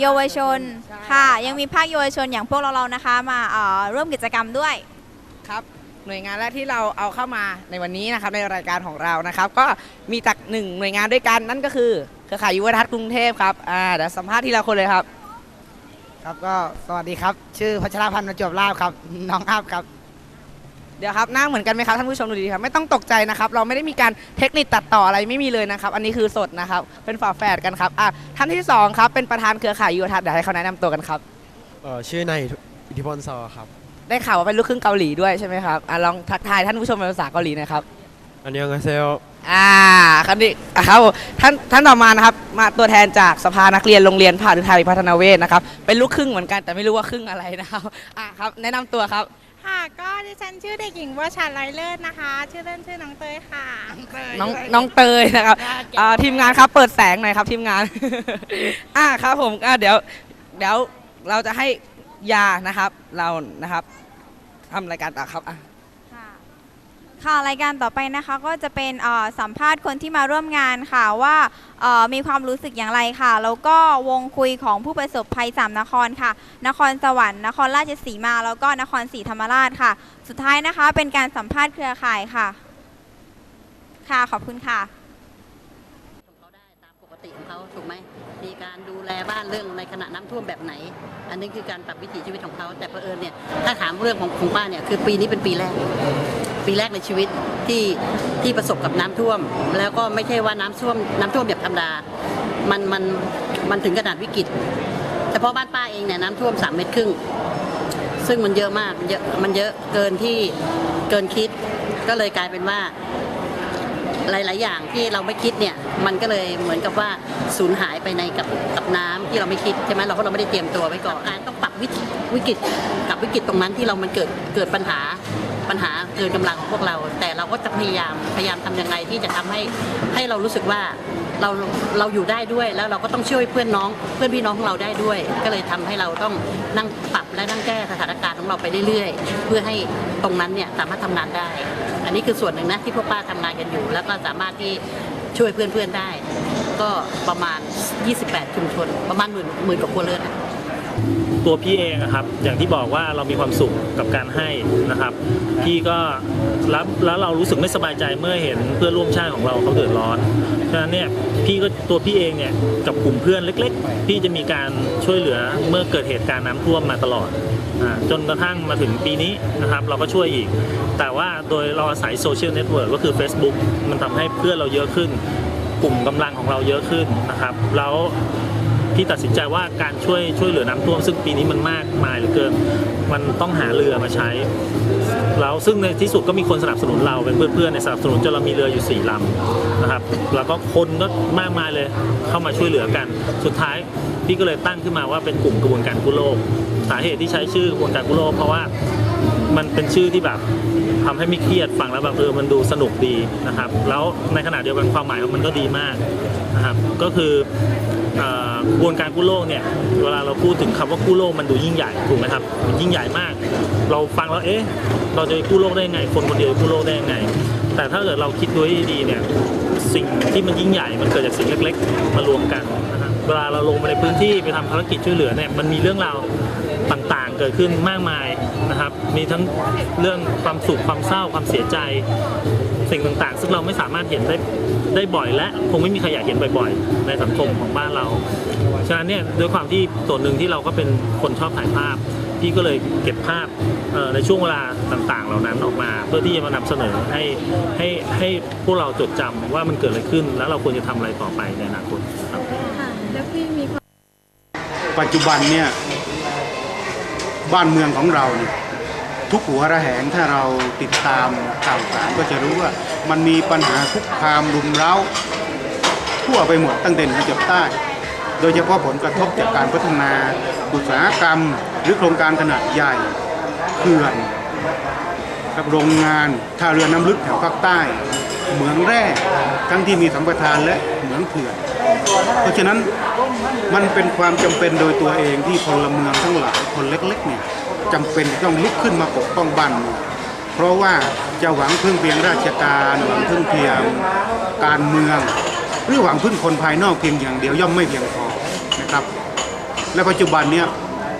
เยาวชนค่ะ ยังมีภาคเยาวชนอย่างพวกเราเราๆนะคะ มาเอ่อร่วมกิจกรรมด้วยครับหน่วยงานแรกที่เราเอาเข้ามาในวันนี้นะครับในรายการของเรานะครับ ก็มีจากหนึ่งหน่วยงานด้วยกันนั่นก็คือเครือข่ายยุวทัศน์กรุงเทพครับอ่าเดี๋ยวสัมภาษณ์ทีละคนเลยครับ ครับก็สวัสดีครับ ชื่อพัชรพันธ์ประจวบลาบครับ น้องอาบครับ เดี๋ยวครับหน้าเหมือนกันไหมครับท่านผู้ชมดูดีครับไม่ต้องตกใจนะครับ เราไม่ได้มีการเทคนิคตัดต่ออะไรไม่มีเลยนะครับ อันนี้คือสดนะครับ เป็นฝาแฝดกันครับอะท่านที่สองครับเป็นประธานเครือข่ายยุวทัศน์เดี๋ยวให้เขาแนะนำตัวกันครับ เอ่อชื่อนายอิทธิพลซอครับ ได้ข่าวว่าเป็นลูกครึ่งเกาหลีด้วยใช่ไหมครับอะลองทักทายท่านผู้ชมเป็นภาษาเกาหลีหนะครับ อันนี้ก็เซลอ่าครับนี่อะครับผมท่านท่านต่อมานะครับมาตัวแทนจากสภานักเรียนโรงเรียนผ่าดุไทยพัฒนาเวศนะครับเป็นลูกครึ่งเหมือนกันแต่ไม่รู้ว่าครึ่งอะไรนะครับอะครับแนะนำตัวครับ ค่ะ ก็ดิฉันชื่อเด็กหญิงวัชาไลเลิศนะคะ ชื่อเล่นชื่อน้องเตยค่ะ น้องน้องเตยนะครับอ่าทีมงานครับเปิดแสงหน่อยครับทีมงาน อ่าครับผมอ่าเดี๋ยวเดี๋ยวเราจะให้ยานะครับ เรานะครับทำรายการต่อครับอะค่ะ ค่ะรายการต่อไปนะคะก็จะเป็นสัมภาษณ์คนที่มาร่วมงานค่ะว่ามีความรู้สึกอย่างไรค่ะ แล้วก็วงคุยของผู้ประสบภัยสามนครค่ะ นครสวรรค์นครราชสีมา แล้วก็นครศรีธรรมราชค่ะ สุดท้ายนะคะเป็นการสัมภาษณ์เครือข่ายค่ะ ค่ะขอบคุณค่ะของเขาได้ตามปกติของเขาถูกไหมมีการดูแลบ้านเรื่องในขณะน้ำท่วมแบบไหน อันนี้คือการปรับวิถีชีวิตของเขาแต่เผอิญเนี่ยถ้าถามเรื่องของของป้าเนี่ยคือปีนี้เป็นปีแรก ปีแรกในชีวิตที่ที่ประสบกับน้ำท่วม แล้วก็ไม่ใช่ว่าน้ำท่วมน้ำท่วมแบบธรรมดา มันมันมันถึงขนาดวิกฤตเฉพาะบ้านป้าเองเนี่ยน้ำท่วมสามเมตรครึ่งซึ่งมันเยอะมากมันเยอะมันเยอะเกินที่เกินคิด ก็เลยกลายเป็นว่า หลาย ๆ อย่างที่เราไม่คิดเนี่ย มันก็เลยเหมือนกับว่าสูญหายไปในกับกับน้ำที่เราไม่คิดใช่ไหมเราเพราะเราไม่ได้เตรียมตัวไว้ก่อนต้องปรับวิกวิกฤตกับวิกฤตตรงนั้นที่เรามันเกิดเกิดปัญหาปัญหา เกินกำลังของพวกเรา แต่เราก็จะพยายามพยายามทำยังไงที่จะทำให้ให้เรารู้สึกว่าเราเราอยู่ได้ด้วยแล้วเราก็ต้องช่วยเพื่อนน้อง เพื่อนพี่น้องของเราได้ด้วย ก็เลยทำให้เราต้องนั่งปรับและนั่งแก้สถานการณ์ของเราไปเรื่อยๆ เพื่อให้ตรงนั้นเนี่ยสามารถทำงานได้ อันนี้คือส่วนหนึ่งนะที่พวกป้าทำงานกันอยู่ แล้วก็สามารถที่ช่วยเพื่อนๆได้ ก็ประมาณ 28 ชุมชน ประมาณหมื่นหมื่นกว่าครัวเรือน ตัวพี่เองอะครับอย่างที่บอกว่าเรามีความสุขกับการให้นะครับ พี่ก็รับแล้วเรารู้สึกไม่สบายใจเมื่อเห็นเพื่อนร่วมชาติของเราเขาเดือดร้อนฉะนั้นเนี่ยพี่ก็ตัวพี่เองเนี่ยกับกลุ่มเพื่อนเล็ก ๆ พี่จะมีการช่วยเหลือเมื่อเกิดเหตุการณ์น้ำท่วมมาตลอดจนกระทั่งมาถึงปีนี้นะครับ เราก็ช่วยอีก แต่ว่าโดยเราอาศัยโซเชียลเน็ตเวิร์กก็คือ Facebook มันทำให้เพื่อนเราเยอะขึ้น กลุ่มกำลังของเราเยอะขึ้นนะครับแล้ว พี่ตัดสินใจว่าการช่วยช่วยเหลือน้ำท่วม ซึ่งปีนี้มันมากมายเหลือเกิน มันต้องหาเรือมาใช้ แล้วซึ่งในที่สุดก็มีคนสนับสนุนเราเป็นเพื่อนๆในสนับสนุนจนเรามีเรืออยู่สี่ลำนะครับ แล้วก็คนก็มากมายเลยเข้ามาช่วยเหลือกัน สุดท้ายพี่ก็เลยตั้งขึ้นมาว่าเป็นกลุ่มกระบวนการกู้โลก สาเหตุที่ใช้ชื่อกระบวนการกู้โลก เพราะว่ามันเป็นชื่อที่แบบทำให้ไม่เครียดฟังแล้วแบบเออมันดูสนุกดีนะครับ แล้วในขณะเดียวกันความหมายของมันก็ดีมากนะครับ ก็คือ กระบวนการกู้โลกเนี่ยเวลาเราพูดถึงคำว่ากู้โลกมันดูยิ่งใหญ่ถูกไหมครับมันยิ่งใหญ่มาก เราฟังแล้วเอ๊ะเราจะกู้โลกได้ยังไง คนคนเดียวกู้โลกได้ยังไง แต่ถ้าเกิดเราคิดด้วยดีเนี่ยสิ่งที่มันยิ่งใหญ่มันเกิดจากสิ่งเล็กๆ มารวมกันนะครับเวลาเราลงไปในพื้นที่ไปทำภารกิจช่วยเหลือเนี่ยมันมีเรื่องราวต่างๆ เกิดขึ้นมากมายนะครับ มีทั้งเรื่องความสุขความเศร้าความเสียใจ สิ่งต่างๆ ซึ่งเราไม่สามารถเห็นได้ ได้บ่อยและคงไม่มีใครอยากเห็นบ่อยๆ ในสังคมของบ้านเรา ฉะนั้นเนี่ยด้วยความที่ส่วนหนึ่งที่เราก็เป็นคนชอบถ่ายภาพ พี่ก็เลยเก็บภาพเอ่อในช่วงเวลาต่างๆ เหล่านั้นออกมา เพื่อที่จะมานำเสนอให้ให้ให้พวกเราจดจำว่ามันเกิดอะไรขึ้น แล้วเราควรจะทำอะไรต่อไปในอนาคตครับปัจจุบันเนี่ยบ้านเมืองของเราเนี่ย ทุกหัวระแหงถ้าเราติดตามข่าวสารก็จะรู้ว่ามันมีปัญหาคุกคามรุมเร้า ทั่วไปหมดตั้งแต่เหนือจนใต้ โดยเฉพาะผลกระทบจากการพัฒนาอุตสาหกรรม หรือโครงการขนาดใหญ่เขื่อนกับโรงงานท่าเรือน้ำลึกแถวภาคใต้ เหมืองแร่ทั้งที่มีสัมปทานและเหมืองเถื่อน เพราะฉะนั้นมันเป็นความจำเป็นโดยตัวเองที่พลเมืองทั้งหลายคนเล็กๆเนี่ย จำเป็นต้องลุกขึ้นมาปกป้องบ้านเมืองเพราะว่าจะหวังพึ่งเพียงราชการหวังพึ่งเพียงการเมือง หรือหวังพึ่งคนภายนอกเพียงอย่างเดียวย่อมไม่เพียงพอนะครับ และปัจจุบันเนี่ย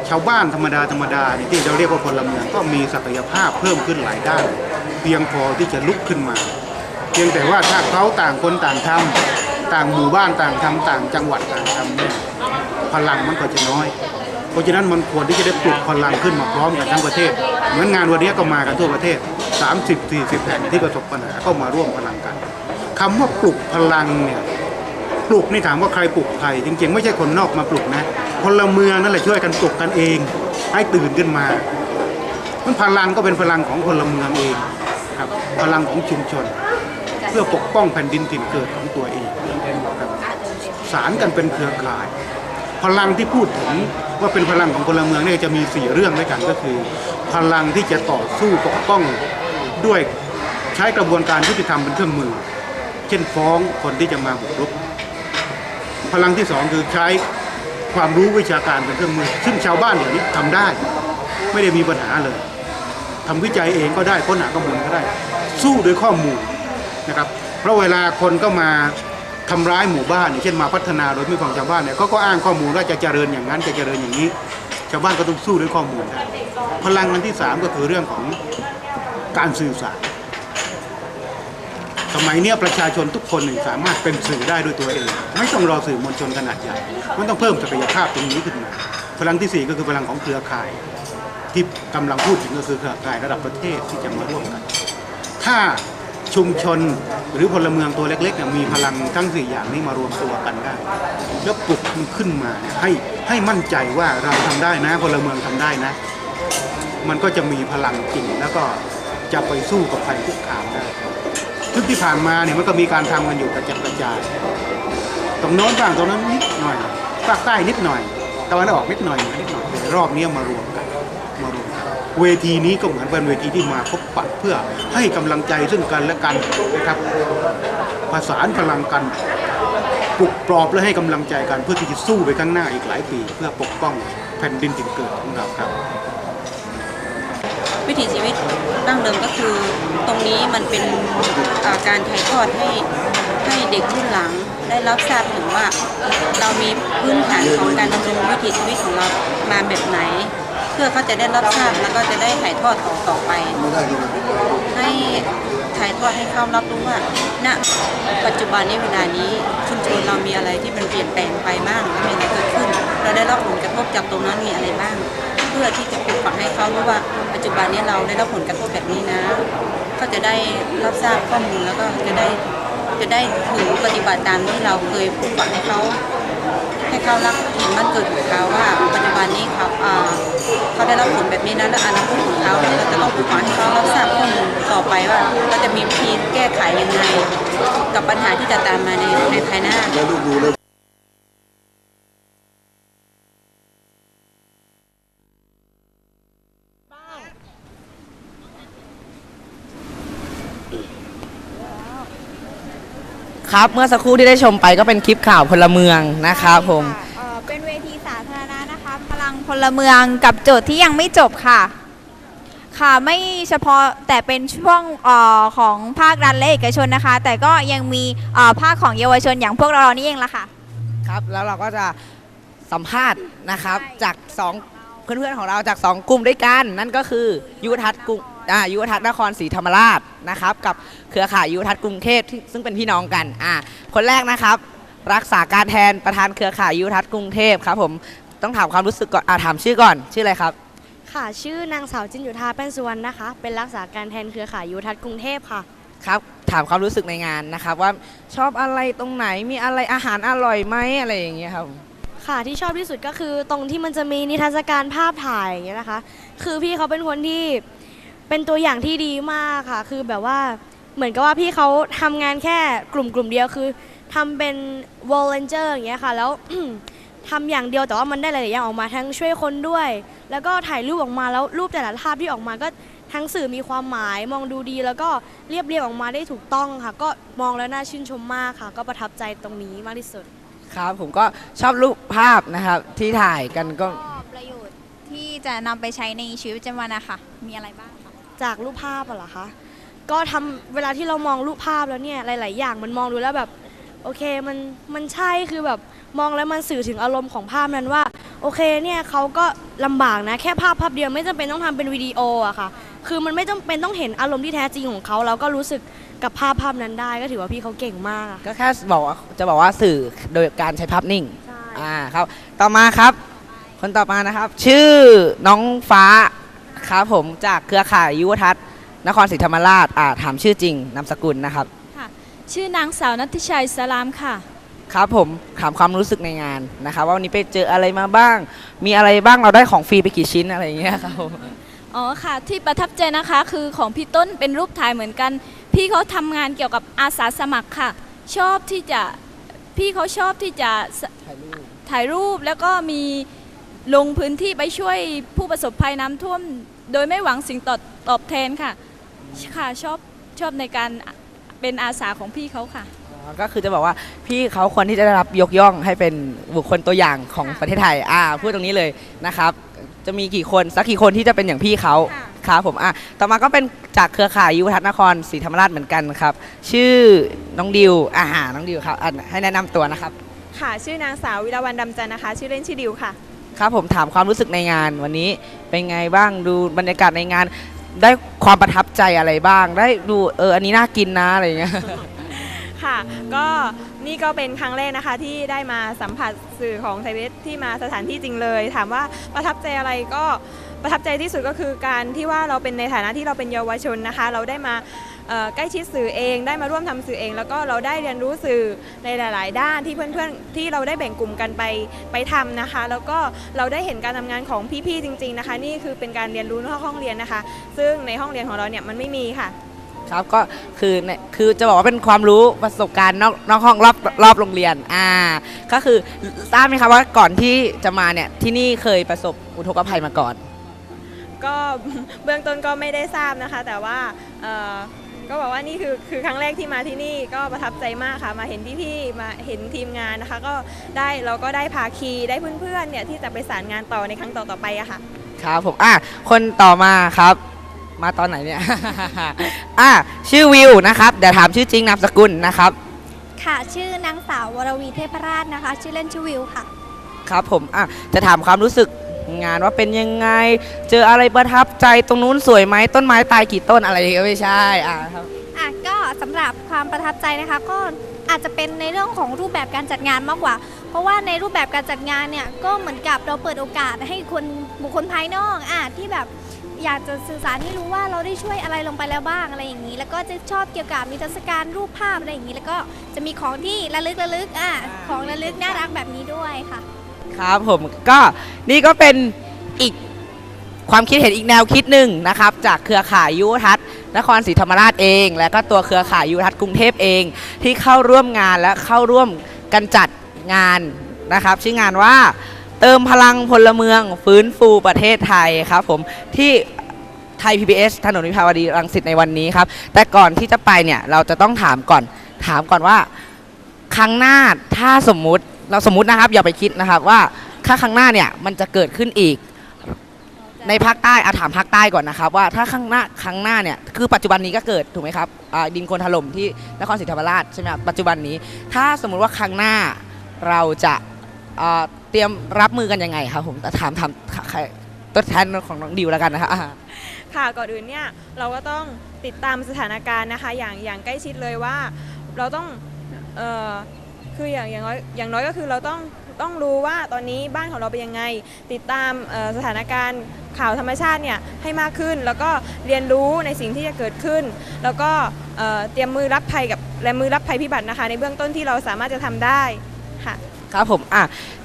ชาวบ้านธรรมดาธรรมดาที่เราเรียกว่าพลเมืองก็มีศักยภาพเพิ่มขึ้นหลายด้าน เพียงพอที่จะลุกขึ้นมา เพียงแต่ว่าถ้าเขาต่างคนต่างทำต่างหมู่บ้านต่างทำต่างจังหวัดต่างทำเนี่ยพลังมันก็จะน้อย เพราะฉะนั้นมันควรที่จะได้ปลุกพลังขึ้นมาพร้อมกันทั้งประเทศ เหมือนงานวันนี้ก็มากันทั่วประเทศ 30-40แห่งที่ประสบปัญหาก็มาร่วมพลังกันคำว่าปลุกพลังเนี่ยปลุกนี่ถามว่าใครปลุกใครจริง ๆ ไม่ใช่คนนอกมาปลุกนะพลเมืองนั่นแหละช่วยกันปลุกกันเอง ให้ตื่นขึ้นมามันพลังก็เป็นพลังของพลเมืองเองครับพลังของชุมชน เพื่อปกป้องแผ่นดินถิ่นเกิดของตัวเองครับสารกันเป็นเครือข่าย พลังที่พูดถึงว่าเป็นพลังของพลเมืองเนี่ยจะมีสี่เรื่องด้วยกันก็คือ พลังที่จะต่อสู้ปกป้องด้วยใช้กระบวนการยุติธรรมเป็นเครื่องมือ เช่นฟ้องคนที่จะมาบุกรุก พลังที่สองคือใช้ความรู้วิชาการเป็นเครื่องมือ ซึ่งชาวบ้านเดี๋ยวนี้ทำได้ ไม่ได้มีปัญหาเลยทำวิจัยเองก็ได้ค้นหาข้อมูลก็ได้ สู้ด้วยข้อมูลนะครับ เพราะเวลาคนก็มา ทำร้ายหมู่บ้านอย่างเช่นมาพัฒนาโดยไม่ฟังชาวบ้านเนี่ยเขาก็อ้างข้อมูลว่าจะเจริญอย่างนั้นจะเจริญอย่างนี้ ชาวบ้านก็ต้องสู้ด้วยข้อมูลได้พลังอันที่สามก็คือเรื่องของการสื่อสารสมัยนี้ประชาชนทุกคนเนี่ยสามารถเป็นสื่อได้ด้วยตัวเอง ไม่ต้องรอสื่อมวลชนขนาดใหญ่มันต้องเพิ่มศักยภาพตรงนี้ขึ้นมาพลังที่สี่ก็คือพลังของเครือข่าย ที่กำลังพูดถึงก็คือเครือข่ายระดับประเทศที่จะมาร่วมกัน ถ้า ชุมชนหรือพลเมืองตัวเล็กๆมีพลังทั้งสี่อย่างนี้มารวมตัวกันได้ แล้วปลุกมันขึ้นมาให้ให้มั่นใจว่าเราทำได้นะ พลเมืองทำได้นะ มันก็จะมีพลังจริงแล้วก็จะไปสู้กับภัยคุกคามได้ซึ่งที่ผ่านมาเนี่ยมันก็มีการทำกันอยู่กระจัดกระจายตรงโน้นบ้างตรงนั้นนิดหน่อยภาคใต้นิดหน่อยตะวันออกนิดหน่อยนิดหน่อยแต่รอบนี้มารวม เวทีนี้ก็เหมือนเป็นเวทีที่มาพบปะเพื่อให้กำลังใจซึ่งกันและกันนะครับประสานพลังกันปลุกปลอบและให้กำลังใจกันเพื่อที่จะสู้ไปข้างหน้าอีกหลายปี เพื่อปกป้องแผ่นดินถิ่นเกิดของเราครับ วิถีชีวิตดั้งเดิมก็คือ ตรงนี้มันเป็นาการถ่ายทอดให้ให้เด็กรุ่นหลังได้รับทราบถึงว่า เรามีพื้นฐานของการดำรงวิถีชีวิตของเรามาแบบไหน เพื่อเขาจะได้รับทราบแล้วก็จะได้ถ่ายทอดต่อต่อไป ให้ถ่ายทอดให้เขารับรู้ว่าณปัจจุบันนี้เวลานี้ชุมชนเรามีอะไรที่มันเปลี่ยนแปลงไปบ้างมีอะไรเกิดขึ้น เราได้รับผลกระทบจากตรงนั้นมีอะไรบ้าง เพื่อที่จะปลูกฝังให้เขารู้ว่า ปัจจุบันนี้เราได้รับผลกระทบแบบนี้นะเขาจะได้รับทราบข้อมูลแล้วก็จะได้จะได้ถือปฏิบัติตามที่เราเคยปลูกฝังให้เขา ให้เขารักถิ่นบ้านเกิดของเขาว่าปัจจุบันนี้เขาเขาได้รับผลแบบนี้นะแล้วอนาคตของเขาเราจะต้องปลูกฝังให้เขารับทราบข้อมูลต่อไปว่าเราจะมีวิธีแก้ไขยังไง กับปัญหาที่จะตามมาในในภายหน้า ครับ เมื่อสักครู่ที่ได้ชมไปก็เป็นคลิปข่าวพลเมืองนะครับผม เอ่อเป็นเวทีสาธารณะนะคะพลังพลเมืองกับโจทย์ที่ยังไม่จบค่ะ ค่ะไม่เฉพาะแต่เป็นช่วงเออของภาครัฐและเอกชนนะคะ แต่ก็ยังมีเอ่อภาคของเยาวชนอย่างพวกเรานี่เองละค่ะ ครับ แล้วเราก็จะสัมภาษณ์นะครับ ใช่ จากสองเพื่อนๆของเราจากสองกลุ่มด้วยกัน นั่นก็คือยุวทัศน์กรุงอ่า ยุวทัศน์นครศรีธรรมราชนะครับกับเครือข่ายยุวทัศน์กรุงเทพที่ซึ่งเป็นพี่น้องกันอ่าคนแรกนะครับ รักษาการแทนประธานเครือข่ายยุวทัศน์กรุงเทพครับผมต้องถามความรู้สึกก่อนอ่าถามชื่อก่อนชื่ออะไรครับ ค่ะชื่อนางสาวจินยุทาแป้นสุวรรณนะคะ เป็นรักษาการแทนเครือข่ายยูทัศน์กรุงเทพค่ะครับถามความรู้สึกในงานนะครับว่าชอบอะไรตรงไหนมีอะไรอาหารอร่อยไหมอะไรอย่างเงี้ยครับค่ะที่ชอบที่สุดก็คือตรงที่มันจะมีนิทรรศการภาพถ่ายอย่างเงี้ยนะคะ คือพี่เขาเป็นคนที่ เป็นตัวอย่างที่ดีมากค่ะ คือแบบว่าเหมือนกับว่าพี่เขาทำงานแค่กลุ่มกลุ่มเดียวคือทำเป็น volunteer อย่างเงี้ยค่ะ แล้ว ทำอย่างเดียวแต่ว่ามันได้หลายๆอย่างออกมาทั้งช่วยคนด้วย แล้วก็ถ่ายรูปออกมาแล้วรูปแต่ละภาพที่ออกมาก็ทั้งสื่อมีความหมายมองดูดี แล้วก็เรียบเรียงออกมาได้ถูกต้องค่ะ ก็มองแล้วน่าชื่นชมมากค่ะ ก็ประทับใจตรงนี้มากที่สุด ครับผมก็ชอบรูปภาพนะครับที่ถ่ายกันก็ ก็ประโยชน์ที่จะนำไปใช้ในชีวิตประจำวันนะคะมีอะไรบ้างคะ จากรูปภาพอะเหรอคะก็ทำเวลาที่เรามองรูปภาพแล้วเนี่ยหลาย ๆ อย่างมันมองดูแล้วแบบโอเคมันมันใช่คือแบบมองแล้วมันสื่อถึงอารมณ์ของภาพนั้นว่า โอเคเนี่ยเขาก็ลำบากนะแค่ภาพภาพเดียวไม่จำเป็นต้องทำเป็นวิดีโออะค่ะ คือมันไม่จำเป็นต้องเห็นอารมณ์ที่แท้จริงของเขาเราก็รู้สึกกับภาพภาพนั้นได้ก็ถือว่าพี่เขาเก่งมากอะก็แค่บอกว่าจะบอกว่าสื่อโดยการใช้ภาพนิ่งใช่อ่าครับต่อมาครับ คนต่อมานะครับ ชื่อน้องฟ้า ครับผมจากเครือข่ายยุวทัศน์นครศรีธรรมราชอ่าถามชื่อจริงนามสกุลนะครับชื่อนางสาวนัทธิชัยสลามค่ะ ครับผมถามความรู้สึกในงานนะครับว่าวันนี้ไปเจออะไรมาบ้าง มีอะไรบ้างเราได้ของฟรีไปกี่ชิ้นอะไรอย่างเงี้ยครับผมอ๋อค่ะ ที่ประทับใจนะคะคือของพี่ต้นเป็นรูปถ่ายเหมือนกัน พี่เขาทำงานเกี่ยวกับอาสาสมัครค่ะ ชอบที่จะพี่เขาชอบที่จะสถ่ายรูปแล้วก็มีลงพื้นที่ไปช่วยผู้ประสบภัยน้ำท่วม โดยไม่หวังสิ่งตอบตอบแทนค่ะ ค่ะชอบชอบในการเป็นอาสาของพี่เขาค่ะอ๋อก็คือจะบอกว่าพี่เขาควรที่จะได้รับยกย่องให้เป็นบุคคลตัวอย่างของประเทศไทย อ่าพูดตรงนี้เลยนะครับ จะมีกี่คนสักกี่คนที่จะเป็นอย่างพี่เขาครับผมอะต่อมาก็เป็นจากเครือข่ายยุวทัศน์นครศรีธรรมราชเหมือนกันครับ ชื่อน้องดิวอ่าน้องดิวครับอะให้แนะนำตัวนะครับ ค่ะ ชื่อนางสาววิรวันดำจันนะคะ ชื่อเล่นชื่อดิวค่ะ ครับผมถามความรู้สึกในงานวันนี้เป็นไงบ้างดูบรรยากาศในงาน ได้ความประทับใจอะไรบ้าง ได้ดูเอออันนี้น่ากินนะอะไรอย่างเงี้ย ค่ะ ก็นี่ก็เป็นครั้งแรกนะคะที่ได้มาสัมผัสสื่อของไทยเวสที่มาสถานที่จริงเลย ถามว่าประทับใจอะไรก็ประทับใจที่สุดก็คือการที่ว่าเราเป็นในฐานะที่เราเป็นเยาวชนนะคะ เราได้มา ใกล้ชิดสื่อเองได้มาร่วมทำสื่อเอง แล้วก็เราได้เรียนรู้สื่อในหลาย ๆ ด้านที่เพื่อนๆที่เราได้แบ่งกลุ่มกันไปไปทำนะคะ แล้วก็เราได้เห็นการทำงานของพี่ๆจริง ๆนะคะ นี่คือเป็นการเรียนรู้นอกห้องเรียนนะคะ ซึ่งในห้องเรียนของเราเนี่ยมันไม่มีค่ะครับก็คือเนี่ยคือจะบอกว่าเป็นความรู้ประสบการณ์นอกนอกห้องรอบรอบโรงเรียนอ่าก็คือทราบไหมครับว่าก่อนที่จะมาเนี่ยที่นี่เคยประสบอุทกภัยมาก่อน ก็เบื้องต้นก็ไม่ได้ทราบนะคะ แต่ว่าเอ่อ ก็บอกว่านี่คือคือครั้งแรกที่มาที่นี่ก็ประทับใจมากค่ะ มาเห็นพี่ๆมาเห็นทีมงานนะคะ ก็ได้เราก็ได้พาคีได้เพื่อนๆเนี่ยที่จะไปสารงานต่อในครั้งต่อๆไปอะค่ะ ครับผมอะคนต่อมาครับ มาตอนไหนเนี่ย อะชื่อวิวนะครับเดี๋ยวถามชื่อจริงนามสกุลนะครับ ค่ะ ชื่อนางสาววรวีเทพราชนะคะ ชื่อเล่นชื่อวิวค่ะ ครับผมอะจะถามความรู้สึก งานว่าเป็นยังไง เจออะไรประทับใจตรงนู้นสวยไหมต้นไม้ตายกี่ต้นอะไรอย่างเงี้ยไม่ใช่อะครับอะก็สำหรับความประทับใจนะคะก็อาจจะเป็นในเรื่องของรูปแบบการจัดงานมากกว่า เพราะว่าในรูปแบบการจัดงานเนี่ยก็เหมือนกับเราเปิดโอกาสให้คนบุคคลภายนอกอะที่แบบอยากจะสื่อสารให้รู้ว่าเราได้ช่วยอะไรลงไปแล้วบ้างอะไรอย่างนี้ แล้วก็จะชอบเกี่ยวกับนิทรรศการรูปภาพอะไรอย่างนี้ แล้วก็จะมีของที่ระลึกระลึกอะของระลึกน่ารักแบบนี้ด้วยค่ะ ครับผมก็นี่ก็เป็นอีกความคิดเห็นอีกแนวคิดหนึ่งนะครับ จากเครือข่ายยุทัศน์นครศรีธรรมราชเอง และก็ตัวเครือข่ายยุทัศน์กรุงเทพเอง ที่เข้าร่วมงานและเข้าร่วมกันจัดงานนะครับ ชื่องานว่าเติมพลังพลเมืองฟื้นฟูประเทศไทยครับผมที่ไทย PBS ถนนวิภาวดีรังสิตในวันนี้ครับ แต่ก่อนที่จะไปเนี่ยเราจะต้องถามก่อนถามก่อนว่า ครั้งหน้าถ้าสมมุติ เราสมมตินะครับอย่าไปคิดนะครับว่าถ้าครั้งหน้าเนี่ยมันจะเกิดขึ้นอีก ในภาคใต้อาถามภาคใต้ก่อนนะครับ ว่าถ้าครั้งหน้าครั้งหน้าเนี่ยคือปัจจุบันนี้ก็เกิดถูกไหมครับอ่าดินโคลนถล่มที่นครศรีธรรมราชใช่ไหมครับปัจจุบันนี้ ถ้าสมมุติว่าครั้งหน้าเราจะอ่าเตรียมรับมือกันยังไงครับผมถามถามใครตัวแทนของน้องดิวแล้วกันนะครับอ่าค่ะก่อนอื่นเนี่ยเราก็ต้องติดตามสถานการณ์นะคะ อย่างอย่างใกล้ชิดเลยว่า เราต้องเอ่อ คืออย่างอย่างน้อยอย่างน้อยก็คือเราต้องต้องรู้ว่าตอนนี้บ้านของเราเป็นยังไง ติดตามเอ่อสถานการณ์ข่าวธรรมชาติเนี่ยให้มากขึ้น แล้วก็เรียนรู้ในสิ่งที่จะเกิดขึ้น แล้วก็เอ่อเตรียมมือรับภัยกับและมือรับภัยพิบัตินะคะ ในเบื้องต้นที่เราสามารถจะทำได้ค่ะครับผมอะ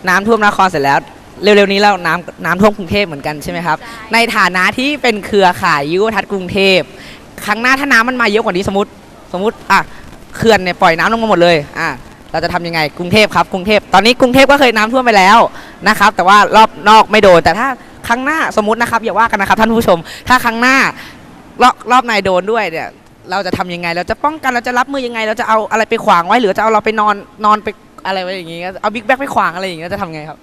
น้ำท่วมนครเสร็จแล้ว เร็วๆนี้เราน้ำน้ำท่วมกรุงเทพเหมือนกันใช่ไหมครับ ในฐานะที่เป็นเครือข่ายยุวทัศน์กรุงเทพครั้งหน้าถ้าน้ำมันมาเยอะกว่านี้สมมติสมมติอะเขื่อนเนี่ยปล่อยน้ำลงมาหมดเลยอะ เราจะทำยังไงกรุงเทพครับกรุงเทพตอนนี้กรุงเทพก็เคยน้ำท่วมไปแล้วนะครับ แต่ว่ารอบนอกไม่โดน แต่ถ้าครั้งหน้าสมมตินะครับอย่าว่ากันนะครับท่านผู้ชม ถ้าครั้งหน้ารอบรอบในโดนด้วยเนี่ยเราจะทำยังไง เราจะป้องกันเราจะรับมือยังไง เราจะเอาอะไรไปขวางไว้หรือจะเอาเราไปนอนนอนไปอะไรไว้อย่างงี้เอาบิ๊กแบ็กไปขวางอะไรอย่างงี้จะทำไงครับ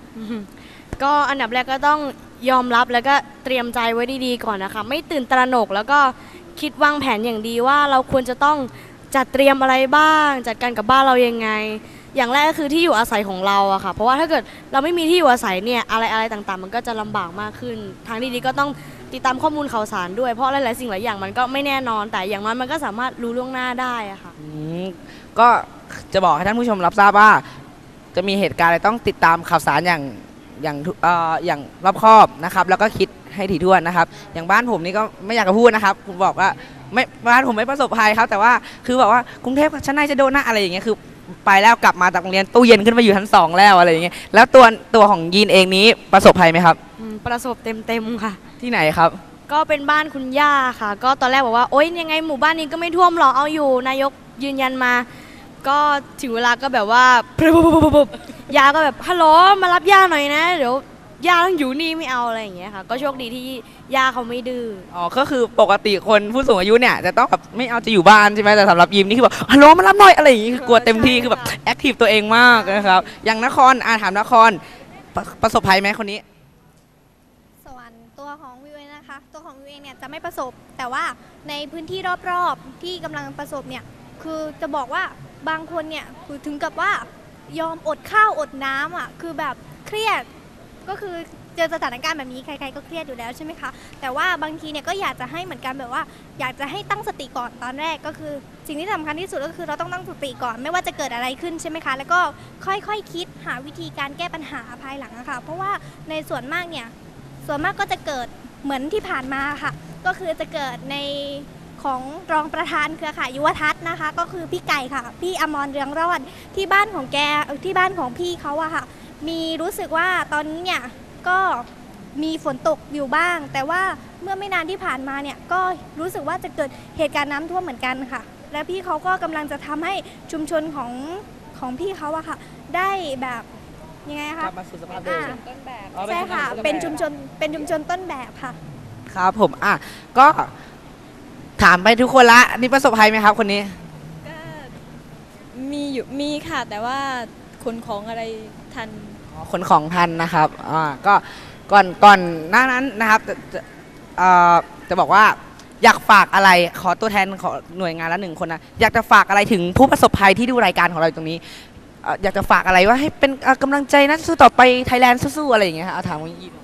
ก็อันดับแรกก็ต้องยอมรับแล้วก็เตรียมใจไว้ดีๆก่อนนะคะ ไม่ตื่นตระหนกแล้วก็คิดวางแผนอย่างดีว่าเราควรจะต้อง จัดเตรียมอะไรบ้าง จัดการกับบ้านเรายังไง อย่างแรกก็คือที่อยู่อาศัยของเราอะค่ะ เพราะว่าถ้าเกิดเราไม่มีที่อยู่อาศัยเนี่ยอะไรอะไรต่างๆ มันก็จะลำบากมากขึ้น ทางที่ดีก็ต้องติดตามข้อมูลข่าวสารด้วย เพราะหลายๆสิ่งหลายอย่างมันก็ไม่แน่นอน แต่อย่างน้อยมันก็สามารถรู้ล่วงหน้าได้อะค่ะ อืมก็จะบอกให้ท่านผู้ชมรับทราบว่า จะมีเหตุการณ์อะไรต้องติดตามข่าวสารอย่าง อย่างทุเอ่ออย่างรอบคอบนะครับ แล้วก็คิดให้ถี่ถ้วนนะครับ อย่างบ้านผมนี่ก็ไม่อยากจะพูดนะครับคุณบอกว่าไม่บ้านผมไม่ประสบภัยครับแต่ว่าคือบอกว่ากรุงเทพชั้นในจะโดนนะอะไรอย่างเงี้ยคือไปแล้วกลับมาจากโรงเรียนตู้เย็นขึ้นมาอยู่ชั้นสองแล้วอะไรอย่างเงี้ยแล้วตัวตัวของยีนเองนี้ประสบภัยไหมครับ อืมประสบเต็มๆค่ะ ที่ไหนครับ ก็เป็นบ้านคุณย่าค่ะ ก็ตอนแรกบอกว่า โอ๊ยยังไงหมู่บ้านนี้ก็ไม่ท่วมหรอกเอาอยู่ นายกยืนยันมา ก็ถึงเวลาก็แบบว่ายาก็แบบฮัลโหลมารับย่าหน่อยนะ เดี๋ยวย่าต้องอยู่นี่ไม่เอาอะไรอย่างเงี้ยค่ะ ก็โชคดีที่ย่าเขาไม่ดื้อ อ๋อ ก็คือปกติคนผู้สูงอายุเนี่ยจะต้องแบบไม่เอาจะอยู่บ้านใช่ไหมแต่สำหรับยิมนี่คือแบบฮัลโหลมารับหน่อยอะไรอย่างงี้คือกลัวเต็มที่คือแบบแอคทีฟตัวเองมากนะครับ อย่างนครอาถามนครประประสบภัยไหมคนนี้ ส่วนตัวของวิวเองนะคะ ตัวของวิวเองเนี่ยจะไม่ประสบ แต่ว่าในพื้นที่รอบๆที่กำลังประสบเนี่ย คือจะบอกว่า บางคนเนี่ยคือถึงกับว่ายอมอดข้าวอดน้ำอะคือแบบเครียดก็คือเจอสถานการณ์แบบนี้ใคร ๆ ก็เครียดอยู่แล้วใช่ไหมคะแต่ว่าบางทีเนี่ยก็อยากจะให้เหมือนกันแบบว่า อยากจะให้ตั้งสติก่อนตอนแรกก็คือ สิ่งที่สำคัญที่สุดก็คือเราต้องตั้งสติก่อนไม่ว่าจะเกิดอะไรขึ้นใช่ไหมคะ แล้วก็ค่อยๆคคิดหาวิธีการแก้ปัญหาภายหลังอะค่ะ เพราะว่าในส่วนมากเนี่ยส่วนมากก็จะเกิดเหมือนที่ผ่านมาค่ะ ก็คือจะเกิดใน ของรองประธานเครือข่ายยุวทัศน์นะคะ ก็คือพี่ไก่ค่ะ พี่อมรเรืองรอดที่บ้านของแกเอ่อที่บ้านของพี่เขาอะค่ะ มีรู้สึกว่าตอนนี้เนี่ยก็มีฝนตกอยู่บ้าง แต่ว่าเมื่อไม่นานที่ผ่านมาเนี่ยก็รู้สึกว่าจะเกิดเหตุการณ์น้ำท่วมเหมือนกันค่ะ และพี่เขาก็กำลังจะทำให้ชุมชนของของพี่เขาอะค่ะ ได้แบบยังไงกคะลับมาสู่สภาพเดิมอ่าต้นแบบใช่ค่ะเป็นชุมชนเป็นชุมชนต้นแบบค่ะ ครับผมอะก็ ถามไปทุกคนละ นี่ประสบภัยไหมครับคนนี้ ก็มีอยู่มีค่ะ แต่ว่าขนของอะไรทัน ขนของทันนะครับอ่าก็ก่อนก่อนหน้านั้นนะครับจะจะเอ่อจะบอกว่าอยากฝากอะไรขอตัวแทนขอหน่วยงานละหนึ่งคนนะอยากจะฝากอะไรถึงผู้ประสบภัยที่ดูรายการของเราอยู่ตรงนี้เอ่ออยากจะฝากอะไรว่าให้เป็นเอ่อกำลังใจนะสู้ต่อไปไทยแลนด์สู้ๆอะไรอย่างเงี้ยฮะเอาถามว่ายิน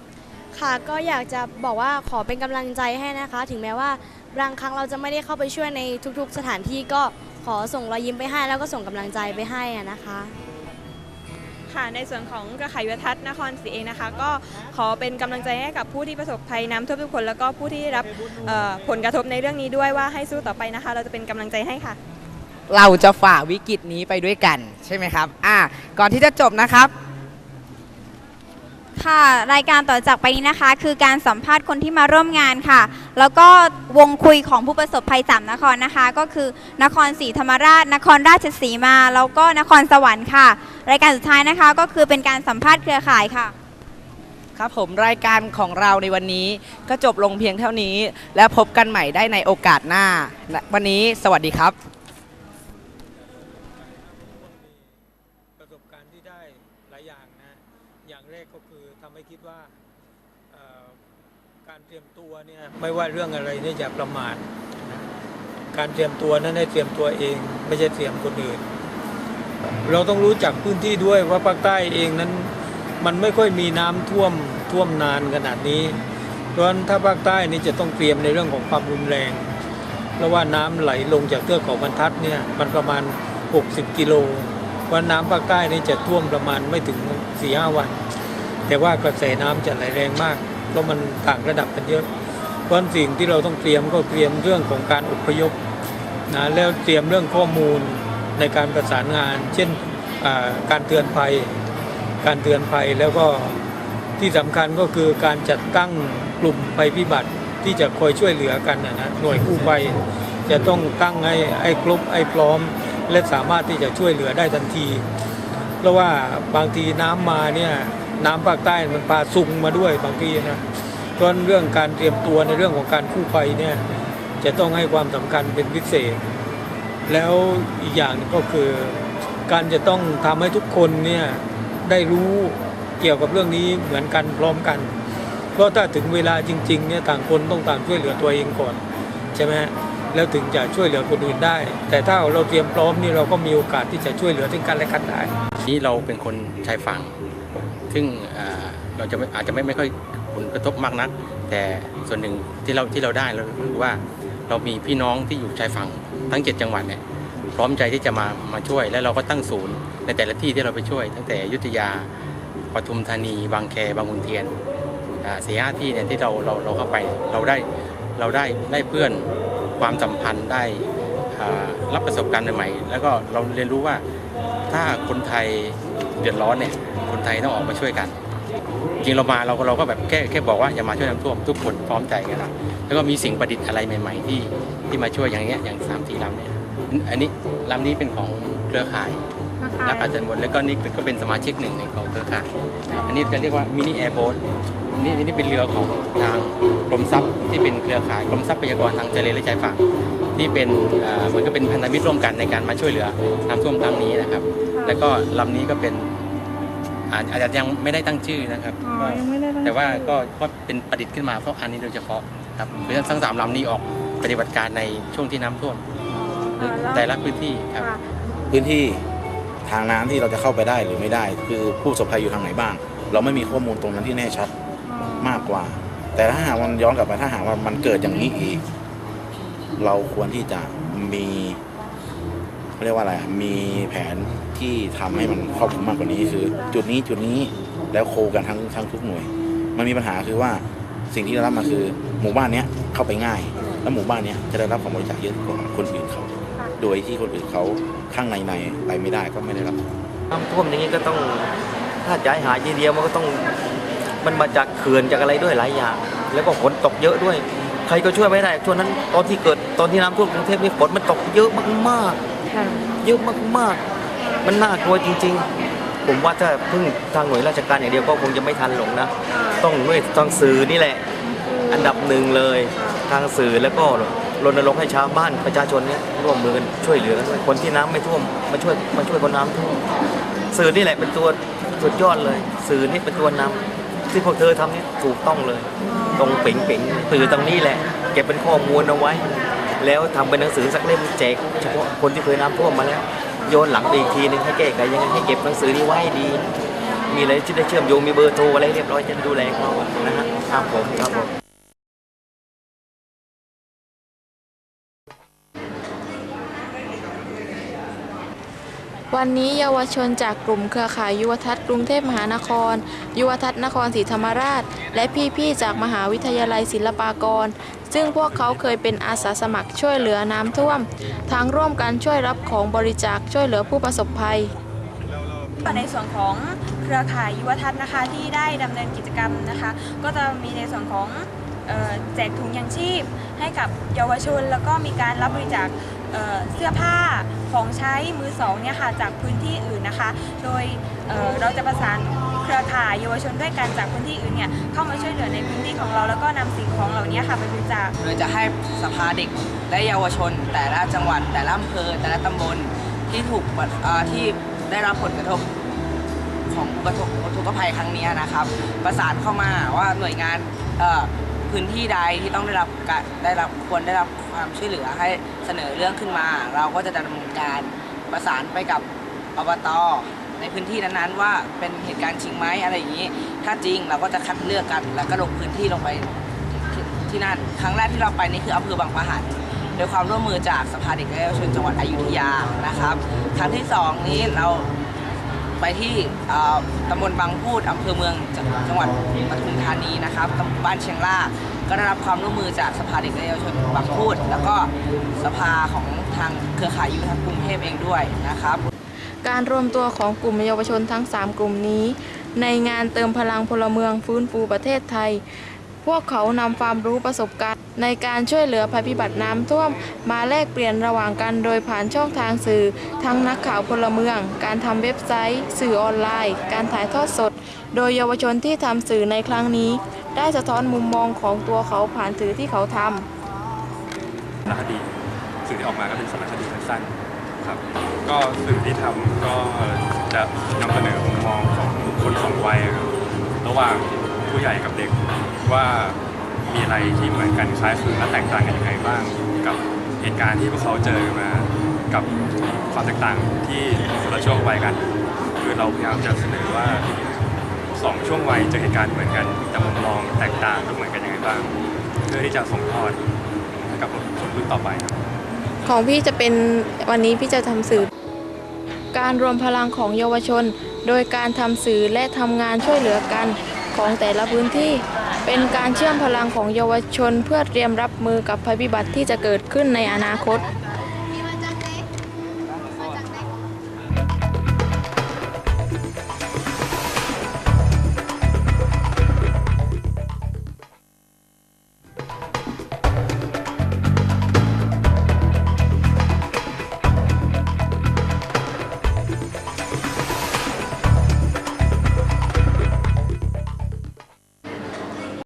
ค่ะก็อยากจะบอกว่าขอเป็นกำลังใจให้นะคะ ถึงแม้ว่า บางครั้งเราจะไม่ได้เข้าไปช่วยในทุกๆ สถานที่ก็ขอส่งรอยยิ้มไปให้ แล้วก็ส่งกำลังใจไปให้อะนะคะ ค่ะในส่วนของเครือข่ายยุวทัศน์นครศรีเองนะคะ ก็ขอเป็นกำลังใจให้กับผู้ที่ประสบภัยน้ำท่วมทุกคน แล้วก็ผู้ที่ได้รับเอ่อผลกระทบในเรื่องนี้ด้วยว่าให้สู้ต่อไปนะคะ เราจะเป็นกำลังใจให้ค่ะ เราจะฝ่าวิกฤตนี้ไปด้วยกันใช่ไหมครับ อะก่อนที่จะจบนะครับ ค่ะ รายการต่อจากไปนี้นะคะ คือการสัมภาษณ์คนที่มาร่วมงานค่ะ แล้วก็วงคุยของผู้ประสบภัยสามนครนะคะ ก็คือนครศรีธรรมราช นครราชสีมา แล้วก็นครสวรรค์ค่ะ รายการสุดท้ายนะคะก็คือเป็นการสัมภาษณ์เครือข่ายค่ะ ครับผมรายการของเราในวันนี้ก็จบลงเพียงเท่านี้ แล้วพบกันใหม่ได้ในโอกาสหน้า วันนี้สวัสดีครับ ประสบการณ์ที่ได้หลายอย่างนะ อย่างแรกก็คือทำให้คิดว่าเอ่อ การเตรียมตัวเนี่ยไม่ว่าเรื่องอะไรเนี่ยอย่าประมาทการเตรียมตัวนั้นให้เตรียมตัวเองไม่ใช่เตรียมคนอื่น เราต้องรู้จักพื้นที่ด้วยว่าภาคใต้เองนั้น มันไม่ค่อยมีน้ำท่วมท่วมนานขนาดนี้เพราะฉะนั้นถ้าภาคใต้นี่จะต้องเตรียมในเรื่องของความรุนแรง เพราะว่าน้ำไหลลงจากเทือกเขาบรรทัดเนี่ยมันประมาณ 60 กิโลเพราน้ำภาคใต้นี่จะท่วมประมาณไม่ถึง4ีหวัน แต่ว่ากระแสน้ำจะไหลแรงมาก เพราะมันต่างระดับกันเยอะเพราะสิ่งที่เราต้องเตรียมก็เตรียมเรื่องของการอพยพนะแล้วเตรียมเรื่องข้อมูลในการประสานงาน เช่นการเตือนภัย การเตือนภัยแล้วก็ที่สำคัญก็คือการจัดตั้งกลุ่มภัยพิบัติที่จะคอยช่วยเหลือกันนะนะหน่วยกู้ภัยจะต้องตั้งให้ให้ครบให้พร้อม และสามารถที่จะช่วยเหลือได้ทันที เพราะว่าบางทีน้ำมาเนี่ย น้ำภาคใต้มันพาซุงมาด้วยบางทีนะเพราะฉะนั้นเรื่องการเตรียมตัวในเรื่องของการกู้ภัยเนี่ยจะต้องให้ความสำคัญเป็นพิเศษ แล้วอีกอย่างหนึงก็คือ การจะต้องทำให้ทุกคนเนี่ยได้รู้เกี่ยวกับเรื่องนี้เหมือนกันพร้อมกัน เพราะถ้าถึงเวลาจริงๆเนี่ยต่างคนต้องต่างช่วยเหลือตัวเองก่อนใช่ไหมแล้วถึงจะช่วยเหลือคนอื่นได้ แต่ถ้าเราเตรียมพร้อมนี่เราก็มีโอกาสที่จะช่วยเหลือถึงกันและกันได้นี่เราเป็นคนชายฝั่ง ซึ่งเราจะอาจจะไม่ไม่ค่อยผลกระทบมากนัก แต่ส่วนหนึ่งที่เราที่เราได้เราคือว่าเรามีพี่น้องที่อยู่ชายฝั่งทั้ง 7 จังหวัดเนี่ยพร้อมใจที่จะมามาช่วย และเราก็ตั้งศูนย์ในแต่ละที่ที่เราไปช่วย ตั้งแต่ยุทธยาปทุมธานี บางแคบางขุนเทียนอ่าสี่ห้าที่เนี่ยที่เราเราเราเข้าไปเราได้เราได้ได้เพื่อนความสัมพันธ์ได้รับประสบการณ์ใหม่ๆแล้วก็เราเรียนรู้ว่าถ้าคนไทยเดือดร้อนเนี่ย คนไทยต้องออกมาช่วยกัน จริงเรามาเราก็เราก็แบบแค่แค่บอกว่าอย่ามาช่วยน้ำท่วมทุกคนพร้อมใจกันนะแล้วก็มีสิ่งประดิษฐ์อะไรใหม่ ๆ ที่ที่มาช่วยอย่างเงี้ยอย่างสามสี่ลำเนี่ยอันนี้ลำนี้เป็นของเครือข่ายนักการจันบนแล้วก็นี่ก็เป็นสมาชิกหนึ่งในของเครือข่ายอันนี้จะเรียกว่ามินิแอร์โบ๊ทนี่นี่เป็นเรือของทางกรมทรัพย์ที่เป็นเครือข่ายกรมทรัพยากรทางทะเลและชายฝั่งที่เป็นเอ่อเหมือนก็เป็นพันธมิตรร่วมกันในการมาช่วยเหลือน้ำท่วมครั้งนี้นะครับ แล้วก็ลำนี้ก็เป็น อาจอาจจะยังไม่ได้ตั้งชื่อนะครับก็แต่ว่าก็ก็เป็นประดิษฐ์ขึ้นมาเพราะอันนี้โดยเฉพาะครับเพราะฉะนั้นทั้งสามลำนี้ออกปฏิบัติการในช่วงที่น้ำท่วมแต่ละพื้นที่ครับพื้นที่ทางน้ำที่เราจะเข้าไปได้หรือไม่ได้ คือผู้ประสบภัยอยู่ทางไหนบ้าง เราไม่มีข้อมูลตรงนั้นที่แน่ชัดมากกว่า แต่ถ้าหากมันย้อนกลับไปถ้าหากว่ามันเกิดอย่างนี้อีก เราควรที่จะมีเขาเรียกว่าอะไรอะมีแผน ที่ทำให้มันครอบคลุมมากกว่านี้คือ จุดนี้จุดนี้แล้วโคกันทั้งทั้งทุกหน่วย มันมีปัญหาคือว่าสิ่งที่ได้รับมาคือ หมู่บ้านเนี้ยเข้าไปง่าย แล้วหมู่บ้านเนี้ยจะได้รับของบริจาคเยอะกว่าคนอื่นเขา โดยที่คนอื่นเขาข้างในในไปไม่ได้ก็ไม่ได้รับน้ำท่วมอย่างนี้ก็ต้องถ้าจะให้หายทีเดียวมันก็ต้องมันมาจากเขื่อนจากอะไรด้วยหลายอย่าง แล้วก็ฝนตกเยอะด้วย ใครก็ช่วยไม่ได้ช่วงนั้นตอนที่เกิดตอนที่น้ำท่วมกรุงเทพนี่ฝนมันตกเยอะมากๆเยอะมากๆ มันน่ากลัวจริง ๆ ผมว่าถ้าพึ่งทางหน่วยราชการอย่างเดียวก็คงจะไม่ทันหลงนะ ต้องหน่วยทางสื่อนี่แหละ อันดับหนึ่งเลย ทางสื่อแล้วก็รณรงค์ให้ชาวบ้านประชาชนเนี่ยร่วมมือกันช่วยเหลือกันด้วยคนที่น้ำไม่ท่วมมาช่วยมาช่วยคนน้ำท่วมสื่อนี่แหละเป็นตัวสุดยอดเลย สื่อนี่เป็นตัวนำที่พวกเธอทำนี่ถูกต้องเลย ตรงเป่งเป่งๆสื่อตรงนี้แหละ เก็บเป็นข้อมูลเอาไว้ แล้วทำเป็นหนังสือสักเล่มแจกเฉพาะคนที่เคยน้ำท่วมมาแล้ว โยนหลังไปอีกทีนึงให้แก้ไขยังไงให้เก็บหนังสือนี่ไว้ดี มีอะไรที่ได้เชื่อมโยงมีเบอร์โทรอะไรเรียบร้อยจะดูแลเขานะฮะครับผมครับผม วันนี้เยาวชนจากกลุ่มเครือข่ายยุวทัศน์กรุงเทพมหานคร ยุวทัศน์นครศรีธรรมราช และพี่ๆจากมหาวิทยาลัยศิลปากร ซึ่งพวกเขาเคยเป็นอาสาสมัครช่วยเหลือน้ำท่วมทางร่วมกันช่วยรับของบริจาคช่วยเหลือผู้ประสบภัยในส่วนของเครือข่ายยุวทัศน์นะคะที่ได้ดำเนินกิจกรรมนะคะ ก็จะมีในส่วนของออแจกถุงยางชีพให้กับเยาวชน แล้วก็มีการรับบริจาค เเสื้อผ้าของใช้มือสองเนี่ยค่ะจากพื้นที่อื่นนะคะ โดยเเราจะประสานเครือข่ายเยาวชนด้วยกันจากพื้นที่อื่นเนี่ยเข้ามาช่วยเหลือในพื้นที่ของเราแล้วก็นำสิ่งของเหล่านี้ค่ะไปบริจาคโดยจะให้สภาเด็กและเยาวชน แต่ละจังหวัด แต่ละอำเภอแต่ละตำบลที่ถูกที่ได้รับผลกระทบของอุทกอุทกภัยครั้งนี้นะครับ ประสานเข้ามาว่าหน่วยงานเพื้นที่ใดที่ต้องได้รับการได้รับควรได้รับความช่วยเหลือให้เสนอเรื่องขึ้นมา เราก็จะดำเนินการประสานไปกับอบตในพื้นที่นั้นๆ ว่าเป็นเหตุการณ์จริงไหมอะไรอย่างนี้ ถ้าจริงเราก็จะคัดเลือกกัน แล้วก็ลงพื้นที่ลงไปที่นั่น ครั้งแรกที่เราไปนี่คืออำเภอบางปะหันโดยความร่วมมือจากสภาเด็กและเยาวชนจังหวัดอยุธยานะครับ ครั้งที่สองนี้เรา ไปที่ตำบลบางพูดอำเภอเมืองจจังหวัดปทุมธานีนะครับตำบลบ้านเชียงล่าก็ได้รับความร่วมมือจากสภาเด็กและเยาวชนบางพูด แล้วก็สภาของทางเครือข่ายยุทธกรุงเทพเองด้วยนะครับ การรวมตัวของกลุ่มเยาวชนทั้ง 3 กลุ่มนี้ ในงานเติมพลังพลเมืองฟื้นฟูประเทศไทย พวกเขานำความรู้ประสบการณ์ ในการช่วยเหลือภัยพิบัติน้ำท่วม มาแลกเปลี่ยนระหว่างกันโดยผ่านช่องทางสื่อ ทั้งนักข่าวพลเมือง การทำเว็บไซต์ สื่อออนไลน์ การถ่ายทอดสด โดยเยาวชนที่ทำสื่อในครั้งนี้ ได้สะท้อนมุมมองของตัวเขาผ่านสื่อที่เขาทำสารคดีสื่อที่ออกมาก็เป็นสารคดีสั้นๆครับ ก็สื่อที่ทำก็จะนำเสนอมุมมองของคนสองวัยระหว่างผู้ใหญ่กับเด็กว่า มีอะไรที่เหมือนกันคล้ายคลึงและแตกต่างกันยังไงบ้าง กับเหตุการณ์ที่พวกเขาเจอมากับความแตกต่างที่คนละช่วงวัยกัน คือเราพยายามจะเสนอว่าสองช่วงวัยเจอเหตุการณ์เหมือนกันแต่มุมมองแตกต่างก็เหมือนกันยังไงบ้างเพื่อที่จะส่งทอดให้กับคนรุ่นต่อไปครับของพี่จะเป็นวันนี้พี่จะทำสื่อ การรวมพลังของเยาวชน โดยการทำสื่อและทำงานช่วยเหลือกันของแต่ละพื้นที่ เป็นการเชื่อมพลังของเยาวชนเพื่อเตรียมรับมือกับภัยพิบัติที่จะเกิดขึ้นในอนาคต